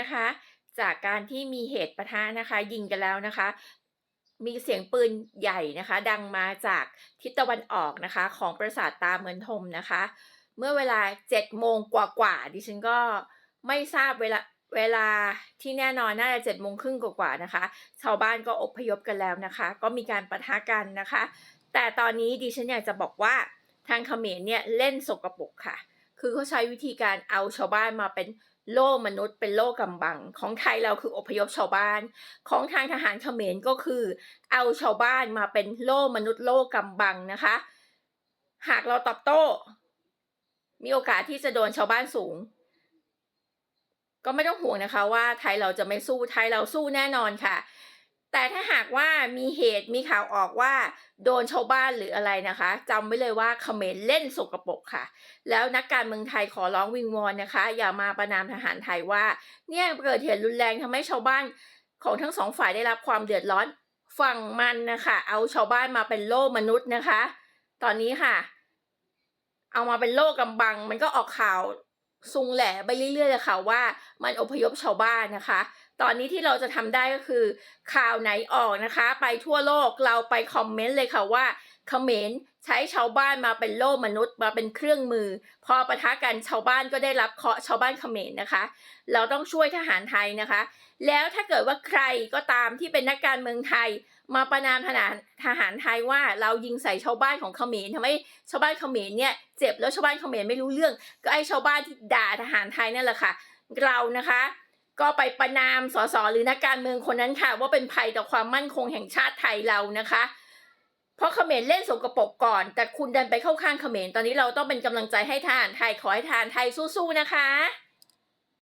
นะคะ จากการที่มีเหตุปะทะนะคะ ยิงกันแล้วนะคะ มีเสียงปืนใหญ่นะคะ ดังมาจากทิศตะวันออกนะคะ ของปราสาทตาเมือนทมนะคะ เมื่อเวลา7โมงกว่าๆดิฉันก็ไม่ทราบเวลาเวลาที่แน่นอนน่าจะ7โมงครึ่งกว่าๆนะคะ ชาวบ้านก็อพยพกันแล้วนะคะ ก็มีการปะทะกันนะคะ แต่ตอนนี้ดิฉันอยากจะบอกว่าทางเขมรเนี่ยเล่นสกปรกค่ะ คือเขาใช้วิธีการเอาชาวบ้านมาเป็น โล่มนุษย์เป็นโล่กำบัง ของไทยเราคืออพยพชาวบ้าน ของทางทหารเขมรก็คือ เอาชาวบ้านมาเป็นโล่มนุษย์โล่กำบังนะคะ หากเราตอบโต้ มีโอกาสที่จะโดนชาวบ้านสูง ก็ไม่ต้องห่วงนะคะว่าไทยเราจะไม่สู้ไทยเราสู้แน่นอนค่ะ แต่ถ้าหากว่ามีเหตุมีข่าวออกว่าโดนชาวบ้านหรืออะไรนะคะจำไว้เลยว่าเขมรเล่นสกปรกค่ะ แล้วนักการเมืองไทยขอร้องวิงวอนนะคะ อย่ามาประนามทหารไทยว่า เนี่ยเกิดเหตุรุนแรงทำให้ชาวบ้านของทั้งสองฝ่ายได้รับความเดือดร้อนฝั่งมันนะคะ เอาชาวบ้านมาเป็นโล่มนุษย์นะคะ ตอนนี้ค่ะ เอามาเป็นโล่กำบัง มันก็ออกข่าวซุงแหล่ไปเรื่อยๆเลยค่ะว่า มันอพยพชาวบ้านนะคะ ตอนนี้ที่เราจะทำได้ก็คือ ข่าวไหนออกนะคะ ไปทั่วโลกเราไปคอมเมนต์เลยค่ะว่าเขมรใช้ชาวบ้านมาเป็นโล่มนุษย์มาเป็นเครื่องมือ พอปะทะกันชาวบ้านก็ได้รับเคาะชาวบ้านเขมรนะคะ เราต้องช่วยทหารไทยนะคะ แล้วถ้าเกิดว่าใครก็ตามที่เป็นนักการเมืองไทย มาประนามทหารทหารไทยว่าเรายิงใส่ชาวบ้านของเขมรทำให้ชาวบ้านเขมรเนี่ยเจ็บแล้วชาวบ้านเขมรไม่รู้เรื่อง ก็ไอ้ชาวบ้านที่ด่าทหารไทยนั่นแหละค่ะ เรานะคะ ก็ไปประนามสสหรือนักการเมืองคนนั้นค่ะ ว่าเป็นภัยต่อความมั่นคงแห่งชาติไทยเรานะคะ เพราะเขมรเล่นสกปรกก่อน แต่คุณดันไปเข้าข้างเขมรตอนนี้เราต้องเป็นกำลังใจให้ทหารไทยขอให้ทหารไทยสู้ๆนะคะ